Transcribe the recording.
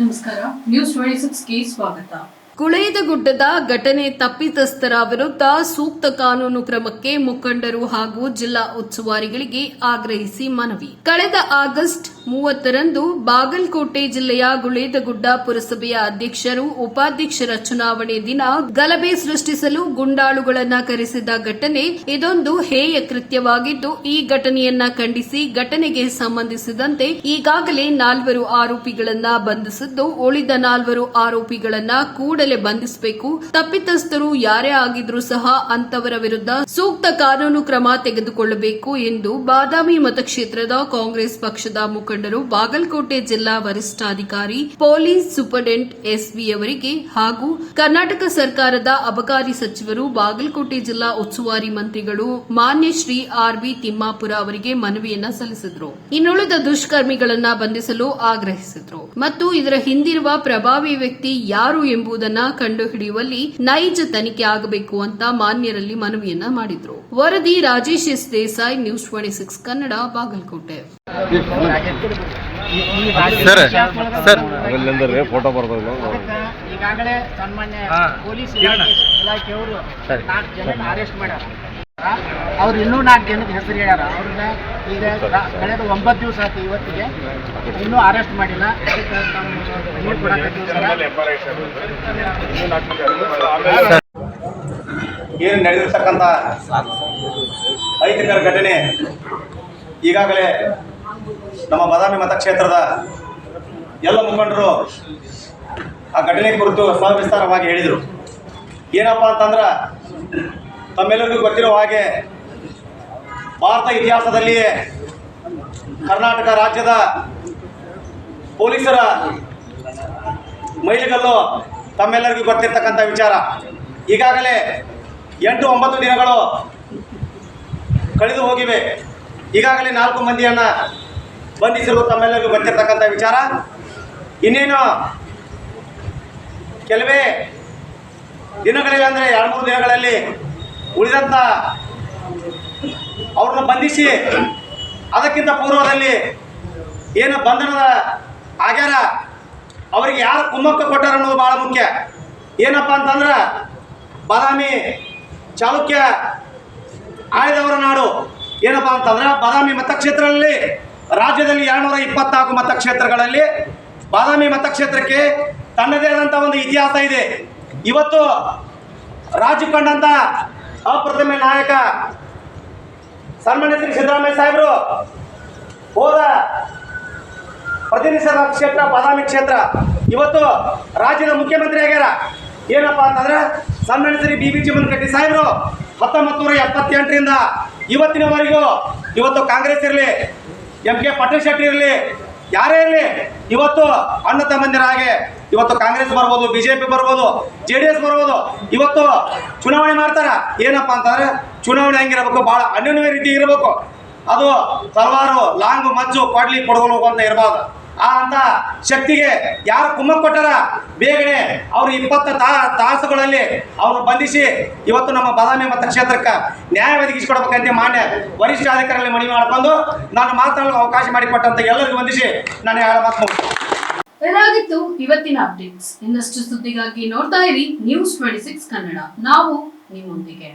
ನಮಸ್ಕಾರ. News twenty ಸಿಕ್ಸ್ಗೆ ಸ್ವಾಗತ. ಗುಳೇದಗುಡ್ಡದ ಘಟನೆ ತಪ್ಪಿತಸ್ಥರ ವಿರುದ್ಧ ಸೂಕ್ತ ಕಾನೂನು ಕ್ರಮಕ್ಕೆ ಮುಖಂಡರು ಹಾಗೂ ಜಿಲ್ಲಾ ಉಸ್ತುವಾರಿಗಳಿಗೆ ಆಗ್ರಹಿಸಿ ಮನವಿ. ಕಳೆದ ಆಗಸ್ಟ್ ಮೂವತ್ತರಂದು ಬಾಗಲಕೋಟೆ ಜಿಲ್ಲೆಯ ಗುಳೇದಗುಡ್ಡ ಪುರಸಭೆಯ ಅಧ್ಯಕ್ಷರು, ಉಪಾಧ್ಯಕ್ಷರ ಚುನಾವಣೆ ದಿನ ಗಲಭೆ ಸೃಷ್ಟಿಸಲು ಗುಂಡಾಳುಗಳನ್ನ ಕರೆಸಿದ ಘಟನೆ ಇದೊಂದು ಹೇಯ ಕೃತ್ಯವಾಗಿದ್ದು, ಈ ಘಟನೆಯನ್ನ ಖಂಡಿಸಿ ಘಟನೆಗೆ ಸಂಬಂಧಿಸಿದಂತೆ ಈಗಾಗಲೇ ನಾಲ್ವರು ಆರೋಪಿಗಳನ್ನ ಬಂಧಿಸಿದ್ದು, ಉಳಿದ ನಾಲ್ವರು ಆರೋಪಿಗಳನ್ನ ಕೂಡಲೇ ಬಂಧಿಸಬೇಕು, ತಪ್ಪಿತಸ್ಥರು ಯಾರೇ ಆಗಿದ್ರೂ ಸಹ ಅಂತವರ ವಿರುದ್ಧ ಸೂಕ್ತ ಕಾನೂನು ಕ್ರಮ ತೆಗೆದುಕೊಳ್ಳಬೇಕು ಎಂದು ಬಾದಾಮಿ ಮತಕ್ಷೇತ್ರದ ಕಾಂಗ್ರೆಸ್ ಪಕ್ಷದ ಮುಖಂಡರು ಬಾಗಲಕೋಟೆ ಜಿಲ್ಲಾ ವರಿಷ್ಠಾಧಿಕಾರಿ ಪೊಲೀಸ್ ಸೂಪರಿಂಟೆಂಡೆಂಟ್ ಎಸ್ವಿ ಅವರಿಗೆ ಹಾಗೂ ಕರ್ನಾಟಕ ಸರ್ಕಾರದ ಅಬಕಾರಿ ಸಚಿವರು ಬಾಗಲಕೋಟೆ ಜಿಲ್ಲಾ ಉಸ್ತುವಾರಿ ಮಂತ್ರಿಗಳು ಮಾನ್ಯ ಶ್ರೀ ಆರ್ಬಿ ತಿಮ್ಮಾಪುರ ಅವರಿಗೆ ಮನವಿಯನ್ನ ಸಲ್ಲಿಸಿದ್ರು. ಇನ್ನುಳಿದ ದುಷ್ಕರ್ಮಿಗಳನ್ನ ಬಂಧಿಸಲು ಆಗ್ರಹಿಸಿದ್ರು. ಮತ್ತು ಇದರ ಹಿಂದಿರುವ ಪ್ರಭಾವಿ ವ್ಯಕ್ತಿ ಯಾರು ಎಂಬುದನ್ನ ಕಂಡುಹಿಡಿಯುವಲ್ಲಿ ನೈಜ ತನಿಖೆ ಆಗಬೇಕು ಅಂತ ಮಾನ್ಯರಲ್ಲಿ ಮನವಿಯನ್ನ ಮಾಡಿದ್ರು. ವರದಿ Rajesh S Desai news twenty six Kannada Bagalkot. Sir sir. Photo ಬರ್ಬೋದು ಈಗಾಗಲೇ ಸನ್ಮಾನ್ಯ ಪೊಲೀಸ್. ಇಲಾಖೆಯವರು ನಾಲ್ಕು ಜನ ಅರೆಸ್ಟ್ ಮಾಡ್ಯಾರ. ಅವ್ರು ಇನ್ನೂ ನಾಲ್ಕು ಜನಕ್ಕೆ ಹೆಸರು ಹೇಳ್ಯಾರ. ಅವ್ರನ್ನ ಈಗ ಕಳೆದ ಒಂಬತ್ತು ದಿವಸ ಆಯ್ತು ಇವತ್ತಿಗೆ. ಇನ್ನೂ ಅರೆಸ್ಟ್ ಮಾಡಿಲ್ಲ. ಅದಕ್ಕೆ. ಏನು ನಡೆದಿರ್ತಕ್ಕಂಥ ಅಹಿತಕರ ಘಟನೆ ಈಗಾಗಲೇ ನಮ್ಮ ಬಾದಾಮಿ ಮತಕ್ಷೇತ್ರದ ಎಲ್ಲ ಮುಖಂಡರು ಆ ಘಟನೆ ಕುರಿತು ಸವಿಸ್ತಾರವಾಗಿ ಹೇಳಿದರು. ಏನಪ್ಪ ಅಂತಂದ್ರೆ, ತಮ್ಮೆಲ್ಲರಿಗೂ ಗೊತ್ತಿರೋ ಹಾಗೆ ಭಾರತ ಇತಿಹಾಸದಲ್ಲಿಯೇ ಕರ್ನಾಟಕ ರಾಜ್ಯದ ಪೊಲೀಸರ ಮೈಲಿಗಲ್ಲು ತಮ್ಮೆಲ್ಲರಿಗೂ ಗೊತ್ತಿರ್ತಕ್ಕಂಥ ವಿಚಾರ. ಈಗಾಗಲೇ ಎಂಟು ಒಂಬತ್ತು ದಿನಗಳು ಕಳೆದು ಹೋಗಿವೆ. ಈಗಾಗಲೇ ನಾಲ್ಕು ಮಂದಿಯನ್ನು ಬಂಧಿಸಿರುವ ತಮ್ಮೆಲ್ಲರಿಗೂ ಗೊತ್ತಿರ್ತಕ್ಕಂಥ ವಿಚಾರ. ಇನ್ನೇನು? ಕೆಲವೇ ದಿನಗಳಲ್ಲಿ ಅಂದರೆ ಎರಡು ಮೂರು ದಿನಗಳಲ್ಲಿ ಉಳಿದಂಥ ಅವ್ರನ್ನ ಬಂಧಿಸಿ ಅದಕ್ಕಿಂತ ಪೂರ್ವದಲ್ಲಿ ಏನು ಬಂಧನದ ಆಗ್ಯಾರ? ಅವರಿಗೆ ಯಾರು ಕುಮ್ಮಕ್ಕ ಕೊಟ್ಟಾರ ಅನ್ನೋದು ಭಾಳ ಮುಖ್ಯ. ಏನಪ್ಪ ಅಂತಂದ್ರೆ ಬಾದಾಮಿ ಚಾಲುಕ್ಯ ಆಳಿದವರ ನಾಡು. ಏನಪ್ಪ ಅಂತಂದ್ರೆ ಬಾದಾಮಿ ಮತಕ್ಷೇತ್ರದಲ್ಲಿ, ರಾಜ್ಯದಲ್ಲಿ ಎರಡುನೂರ ಇಪ್ಪತ್ನಾಲ್ಕು ಮತಕ್ಷೇತ್ರಗಳಲ್ಲಿ ಬಾದಾಮಿ ಮತಕ್ಷೇತ್ರಕ್ಕೆ ತನ್ನದೇ ಆದಂಥ ಒಂದು ಇತಿಹಾಸ ಇದೆ. ಇವತ್ತು ರಾಜ್ಯ ಕಂಡಂಥ ಅಪ್ರತಿಮ ನಾಯಕ ಸನ್ಮಾನ್ಯ ಶ್ರೀ ಸಿದ್ದರಾಮಯ್ಯ ಸಾಹೇಬರು, ಹೋದ ಪ್ರತಿನಿಧಿಸಿದ ಕ್ಷೇತ್ರ, ಬಾದಾಮಿ ಕ್ಷೇತ್ರ. ಇವತ್ತು ರಾಜ್ಯದ ಮುಖ್ಯಮಂತ್ರಿ ಆಗ್ಯಾರ. ಏನಪ್ಪ ಅಂತಂದ್ರೆ ಸನ್ಮಾನ್ಯ ಸರಿ ಬಿ ಬಿ ಮನ್ಕಟ್ಟಿ ಸಾಹೇಬ್ರು ಹತ್ತೊಂಬತ್ತು ನೂರ ಎಪ್ಪತ್ತೆಂಟರಿಂದ ಇವತ್ತಿನವರೆಗೂ ಇವತ್ತು ಕಾಂಗ್ರೆಸ್ ಇರಲಿ ಎಂ ಕೆ ಪಟೇಲ್ ಶೆಟ್ಟಿ ಇರಲಿ, ಯಾರೇ ಇರಲಿ, ಇವತ್ತು ಅಣ್ಣ ತಮ್ಮಂದಿರ ಹಾಗೆ ಇವತ್ತು ಕಾಂಗ್ರೆಸ್ ಬರ್ಬೋದು ಬಿ ಜೆ ಪಿ ಬರ್ಬೋದು ಜೆ ಡಿ ಎಸ್ ಬರ್ಬೋದು, ಇವತ್ತು ಚುನಾವಣೆ ಮಾಡ್ತಾರ. ಏನಪ್ಪ ಅಂತಂದ್ರೆ ಚುನಾವಣೆ ಹೆಂಗಿರಬೇಕು ಭಾಳ ಅನ್ಯೋನ್ಯ ರೀತಿ ಇರಬೇಕು ಅದು ತಲವಾರು ಲಾಂಗ್, ಮಜ್ಜು, ಕೊಡ್ಲಿ ಕೊಡ್ಕೊಂಡು ಹೋಗುವಂತ ಇರಬಾರ್ದು. ಆ ಅಂತ ಶಕ್ತಿಗೆ ಯಾರು ಕುಮ್ಮಕ್ ಕೊಟ್ಟಾರ ಬೇಗನೆ ಅವ್ರು ಇಪ್ಪತ್ತು ತಾ, ತಾಸುಗಳಲ್ಲಿ ಅವರು ಬಂಧಿಸಿ ಇವತ್ತು ನಮ್ಮ ಬಾದಾಮಿ ಮತಕ್ಷೇತ್ರಕ್ಕೆ ನ್ಯಾಯ ಒದಗಿಸಿಕೊಡ್ಬೇಕಂತ ಮಾನ್ಯ ವರಿಷ್ಠ ಅಧಿಕಾರಿಗಳಲ್ಲಿ ಮನವಿ ಮಾಡ್ಕೊಂಡು ನಾನು ಮಾತನಾಡಲು ಅವಕಾಶ ಮಾಡಿಕೊಟ್ಟಂತ ಎಲ್ಲರಿಗೂ ಬಂಧಿಸಿ ನಾನು ಯಾರ ಮಾತು ಇದಾಗಿತ್ತು ಇವತ್ತಿನ ಅಪ್ಡೇಟ್ಸ್. ಇನ್ನಷ್ಟು ಸುದ್ದಿಗಾಗಿ ನೋಡ್ತಾ ಇರಿ ನ್ಯೂಸ್ ಟ್ವೆಂಟಿ ಸಿಕ್ಸ್ ಕನ್ನಡ ನಾವು ನಿಮ್ಮೊಂದಿಗೆ.